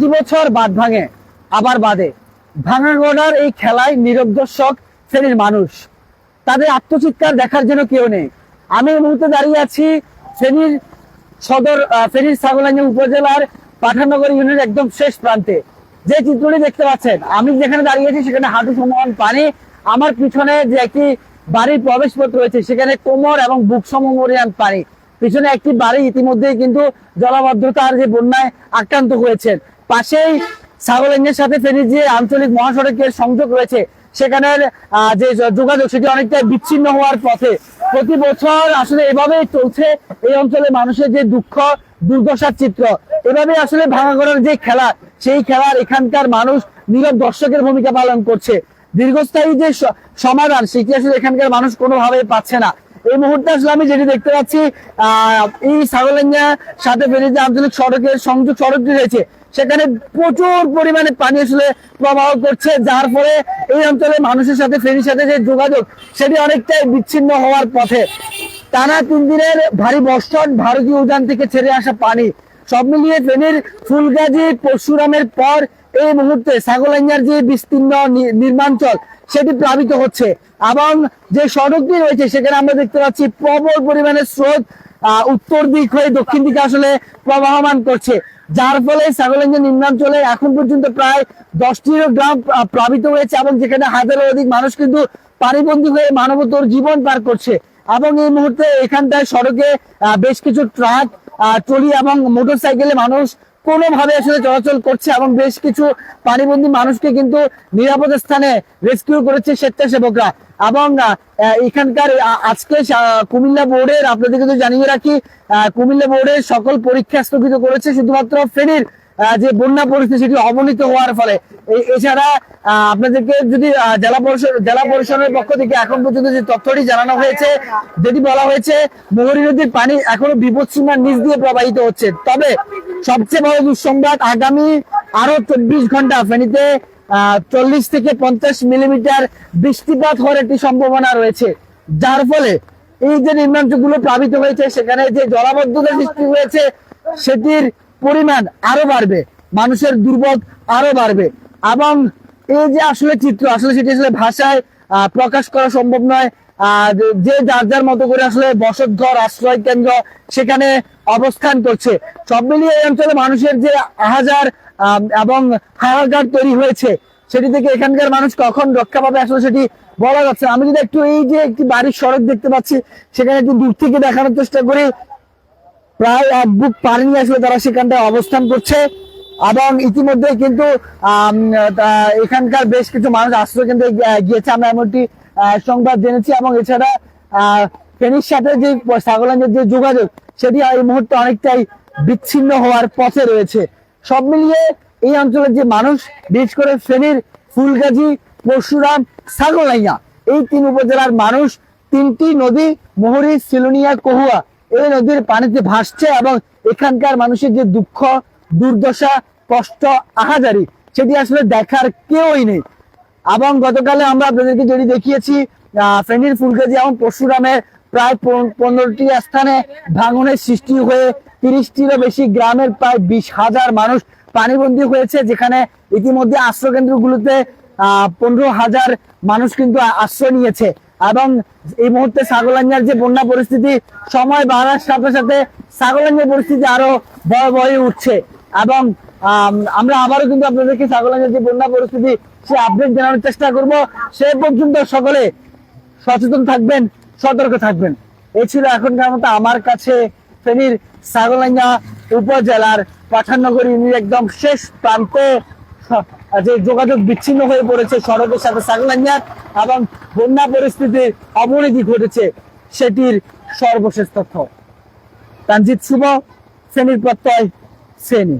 প্রতি বছর বাদ ভাঙে, আবার বাদে। ভাঙা এই খেলায় নীরব দর্শক শ্রেণির মানুষ। তাদের আত্মচিৎকার দেখার জন্য কেউ নেই। আমি এই মুহূর্তে দাঁড়িয়ে আছি ফেনীর সদর ফেনীর ছাগলাঞ্জা উপজেলার পাঠানগর ইউনিয়নের একদম শেষ প্রান্তে। যে চিত্রটি দেখতে পাচ্ছেন, আমি যেখানে দাঁড়িয়ে আছি সেখানে হাঁটু সমান পানি। আমার পিছনে যে একটি বাড়ির প্রবেশ পথ রয়েছে, সেখানে কোমর এবং বুক সমমরিয়ান পানি। পিছনে একটি বাড়ি ইতিমধ্যেই কিন্তু জলাবদ্ধতার যে বন্যায় আক্রান্ত হয়েছেন। পাশেই ছাগলেঙ্গের সাথে ফেনীর যে আঞ্চলিক মহাসড়কের সংযোগ রয়েছে, সেখানের যে যোগাযোগ, সেটি অনেকটা বিচ্ছিন্ন হওয়ার পথে। প্রতি বছর আসলে এভাবেই চলছে এই অঞ্চলে মানুষের যে দুঃখ, দুর্দশার চিত্র। এভাবে আসলে ভাঙাগড়ার যে খেলা, সেই খেলার এখানকার মানুষ নীরব দর্শকের ভূমিকা পালন করছে। দীর্ঘস্থায়ী যে সমাধান, সেটি আসলে এখানকার মানুষ কোনোভাবে পাচ্ছে না। এই মুহূর্তে আসলে আমি যেটি দেখতে পাচ্ছি এই ছাগলেঙ্গা সাথে যে আঞ্চলিক সড়কের সংযোগ সড়কটি রয়েছে। সেখানে প্রচুর পরিমাণে পানি আসলে প্রবাহ করছে, যার ফলে এই অঞ্চলে মানুষের সাথে ফেনীর সাথে যে যোগাযোগ, সেটি অনেকটাই বিচ্ছিন্ন হওয়ার পথে। টানা তিন দিনের ভারী বর্ষণ, ভারতীয় উদ্যান থেকে ছেড়ে আসা পানি। সব মিলিয়ে ফেনীর ফুলগাজী, পরশুরামের পর এই মুহূর্তে ছাগলাইয়ার যে বিস্তীর্ণ নির্মাঞ্চল, সেটি প্লাবিত হচ্ছে। এবং যে সড়কটি রয়েছে, সেখানে আমরা দেখতে পাচ্ছি প্রবল পরিমাণে স্রোত উত্তর দিক হয়ে দক্ষিণ দিকে আসলে প্রবাহমান করছে। যার ফলে ছাগলাইয়া নিম্নাঞ্চলে এখন পর্যন্ত প্রায় দশটিরও গ্রাম প্লাবিত হয়েছে এবং যেখানে হাজারের অধিক মানুষ কিন্তু পানিবন্দী হয়ে মানবতর জীবন পার করছে। এবং এই মুহূর্তে এখানটায় সড়কে বেশ কিছু ট্রাক ট্রলি এবং মোটর সাইকেলে মানুষ কোনোভাবে আসলে চলাচল করছে এবং বেশ কিছু পানিবন্দী মানুষকে কিন্তু নিরাপদ স্থানে রেস্কিউ করেছে স্বেচ্ছাসেবকরা। এবং এখানকার আজকে কুমিল্লা বোর্ডের আপনাদেরকে তো জানিয়ে রাখি কুমিল্লা বোর্ডের সকল পরীক্ষা স্থগিত করেছে, শুধুমাত্র ফেনীর যে বন্যা পরিস্থিতি সেটি অবনীত হওয়ার ফলে। এছাড়া আপনাদেরকে যদি জেলা পরিষদ, জেলা পরিষদের পক্ষ থেকে এখন পর্যন্ত যে তথ্যটি জানানো হয়েছে, যেটি বলা হয়েছে, মোহরী নদীর পানি এখনও বিপদ বিপদসীমার নিচ দিয়ে প্রবাহিত হচ্ছে। তবে সবচেয়ে বড় দুঃসংবাদ, আগামী আরও চব্বিশ ঘণ্টা ফেনীতে চল্লিশ থেকে পঞ্চাশ মিলিমিটার বৃষ্টিপাত হওয়ার একটি সম্ভাবনা রয়েছে। যার ফলে এই যে নিম্নাঞ্চলগুলো প্লাবিত হয়েছে, সেখানে যে জলাবদ্ধতা সৃষ্টি হয়েছে, সেটির পরিমাণ আরও বাড়বে, মানুষের দুর্ভোগ আরও বাড়বে। এবং এই যে আসলে চিত্র, আসলে সেটি আসলে ভাষায় প্রকাশ করা সম্ভব নয় যে যার যার মতো করে আসলে বসতঘর আশ্রয় কেন্দ্র সেখানে অবস্থান করছে। সব মিলিয়ে এই অঞ্চলে মানুষের যে আহাজার এবং হাহাকার তৈরি হয়েছে, সেটি থেকে এখানকার মানুষ কখন রক্ষা পাবে আসলে সেটি বলা যাচ্ছে আমি যদি একটু এই যে একটি বাড়ির সড়ক দেখতে পাচ্ছি, সেখানে একটু দূর থেকে দেখানোর চেষ্টা করি। প্রায় এক বুক পানি আসলে তারা সেখানটায় অবস্থান করছে এবং ইতিমধ্যে কিন্তু এখানকার বেশ কিছু মানুষ আশ্রয় কেন্দ্রে গিয়েছে। আমরা এমনটি সংবাদ জেনেছি এবং এছাড়া ফেনীর সাথে যে ছাগলাঞ্জের যে যোগাযোগ, সেটি এই মুহূর্তে অনেকটাই বিচ্ছিন্ন হওয়ার পথে রয়েছে। সব মিলিয়ে এই অঞ্চলের যে মানুষ, বিশেষ করে ফেনীর ফুলগাজী, পরশুরাম, ছাগলাইয়া, এই তিন উপজেলার মানুষ, তিনটি নদী, মোহরী সিলোনিয়া কহুয়া, এই নদীর পানিতে ভাসছে এবং এখানকার মানুষের যে দুঃখ, দুর্দশা, কষ্ট, আহাজারি, সেটি আসলে দেখার কেউই নেই। এবং গতকালে আমরা আপনাদেরকে যেটি দেখিয়েছি ফেনীর ফুলগাজী এবং পরশুরামে প্রায় পনেরোটি স্থানে ভাঙনের সৃষ্টি হয়ে তিরিশটিরও বেশি গ্রামের প্রায় বিশ হাজার মানুষ পানিবন্দী হয়েছে, যেখানে ইতিমধ্যে আশ্রয় কেন্দ্রগুলোতে আহ, পনেরো হাজার মানুষ কিন্তু আশ্রয় নিয়েছে। এবং এই মুহূর্তে ছাগলাঞ্জার যে বন্যা পরিস্থিতি, সময় বাড়ার সাথে সাথে ছাগলাঞ্জার পরিস্থিতি আরও ভয়াবহ হয়ে উঠছে। এবং আমরা আবারও কিন্তু আপনাদেরকে ছাগলাঞ্জার যে বন্যা পরিস্থিতি সে আপডেট জানানোর চেষ্টা করব। সে পর্যন্ত সকলে সচেতন থাকবেন, সতর্ক থাকবেন। এ ছিল এখনকার মতো আমার কাছে ফেনীর ছাগলাঙ্গা উপজেলার পাঠাননগর ইউনিয়নের একদম শেষ প্রান্তে। যে যোগাযোগ বিচ্ছিন্ন হয়ে পড়েছে সড়কের সাথে ছাগলাঙ্গার এবং বন্যা পরিস্থিতির অবনতি ঘটেছে, সেটির সর্বশেষ তথ্য। তানজিৎ শুভ শ্রেণির প্রত্যয় শ্রেণি